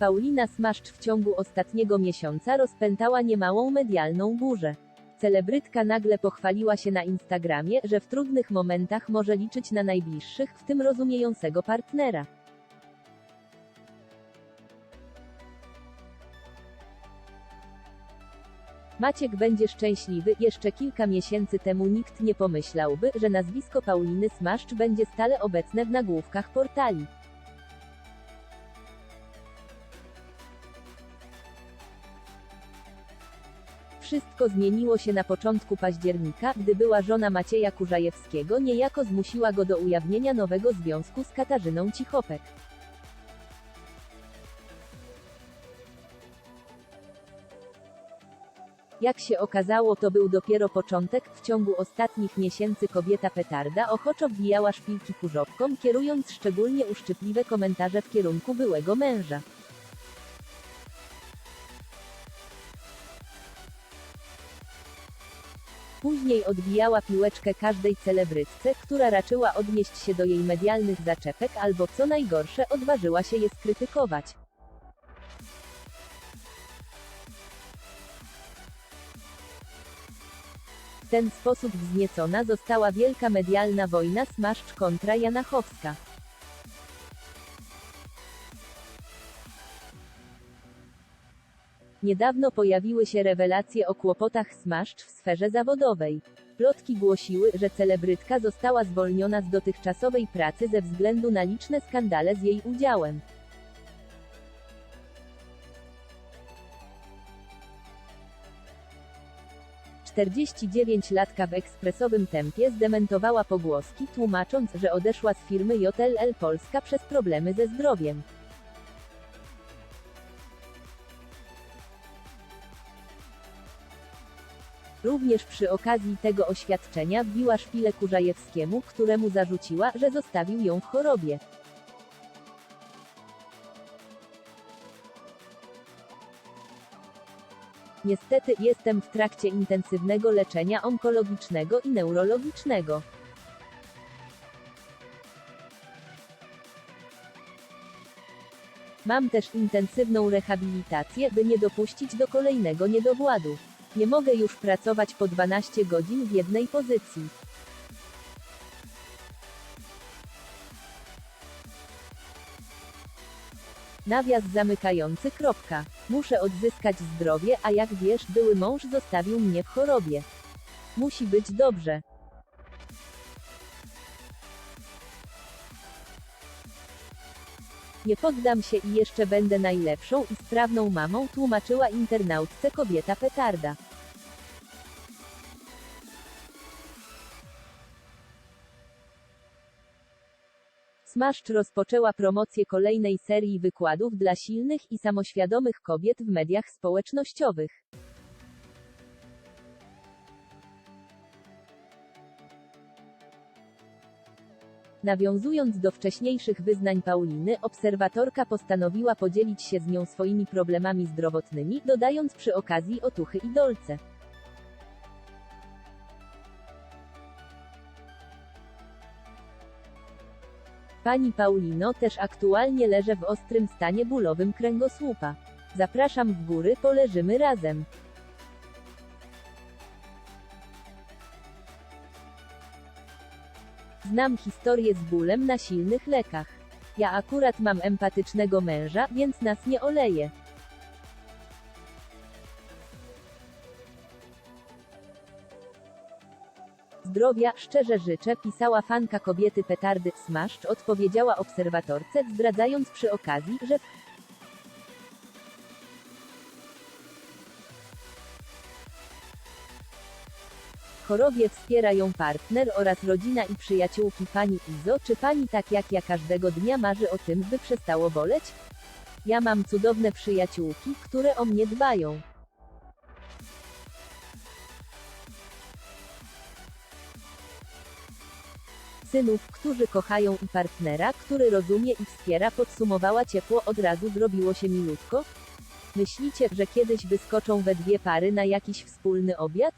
Paulina Smaszcz w ciągu ostatniego miesiąca rozpętała niemałą medialną burzę. Celebrytka nagle pochwaliła się na Instagramie, że w trudnych momentach może liczyć na najbliższych, w tym rozumiejącego partnera. Maciek będzie szczęśliwy. Jeszcze kilka miesięcy temu nikt nie pomyślałby, że nazwisko Pauliny Smaszcz będzie stale obecne w nagłówkach portali. Wszystko zmieniło się na początku października, gdy była żona Macieja Kurzajewskiego niejako zmusiła go do ujawnienia nowego związku z Katarzyną Cichopek. Jak się okazało, to był dopiero początek. W ciągu ostatnich miesięcy kobieta petarda ochoczo wbijała szpilki kurzopkom, kierując szczególnie uszczypliwe komentarze w kierunku byłego męża. Później odbijała piłeczkę każdej celebrytce, która raczyła odnieść się do jej medialnych zaczepek albo co najgorsze odważyła się je skrytykować. W ten sposób wzniecona została wielka medialna wojna Smaszcz kontra Janachowska. Niedawno pojawiły się rewelacje o kłopotach Smaszcz w sferze zawodowej. Plotki głosiły, że celebrytka została zwolniona z dotychczasowej pracy ze względu na liczne skandale z jej udziałem. Latka w ekspresowym tempie zdementowała pogłoski, tłumacząc, że odeszła z firmy JLL Polska przez problemy ze zdrowiem. Również przy okazji tego oświadczenia wbiła szpilę Kurzajewskiemu, któremu zarzuciła, że zostawił ją w chorobie. Niestety, jestem w trakcie intensywnego leczenia onkologicznego i neurologicznego. Mam też intensywną rehabilitację, by nie dopuścić do kolejnego niedowładu. Nie mogę już pracować po 12 godzin w jednej pozycji. Nawias zamykający. Kropka. Muszę odzyskać zdrowie, a jak wiesz, były mąż zostawił mnie w chorobie. Musi być dobrze. Nie poddam się i jeszcze będę najlepszą i sprawną mamą, tłumaczyła internautce kobieta petarda. Smaszcz rozpoczęła promocję kolejnej serii wykładów dla silnych i samoświadomych kobiet w mediach społecznościowych. Nawiązując do wcześniejszych wyznań Pauliny, obserwatorka postanowiła podzielić się z nią swoimi problemami zdrowotnymi, dodając przy okazji otuchy i dolce. Pani Paulino też aktualnie leżę w ostrym stanie bólowym kręgosłupa. Zapraszam w góry, poleżymy razem. Znam historię z bólem na silnych lekach. Ja akurat mam empatycznego męża, więc nas nie oleje. Zdrowia, szczerze życzę, pisała fanka kobiety petardy Smaszcz odpowiedziała obserwatorce, zdradzając przy okazji, że w chorobie wspiera ją partner oraz rodzina i przyjaciółki pani Izo. Czy pani tak jak ja każdego dnia marzy o tym, by przestało boleć? Ja mam cudowne przyjaciółki, które o mnie dbają. synów, którzy kochają i partnera, który rozumie i wspiera podsumowała ciepło od razu zrobiło się milutko? Myślicie, że kiedyś wyskoczą we dwie pary na jakiś wspólny obiad?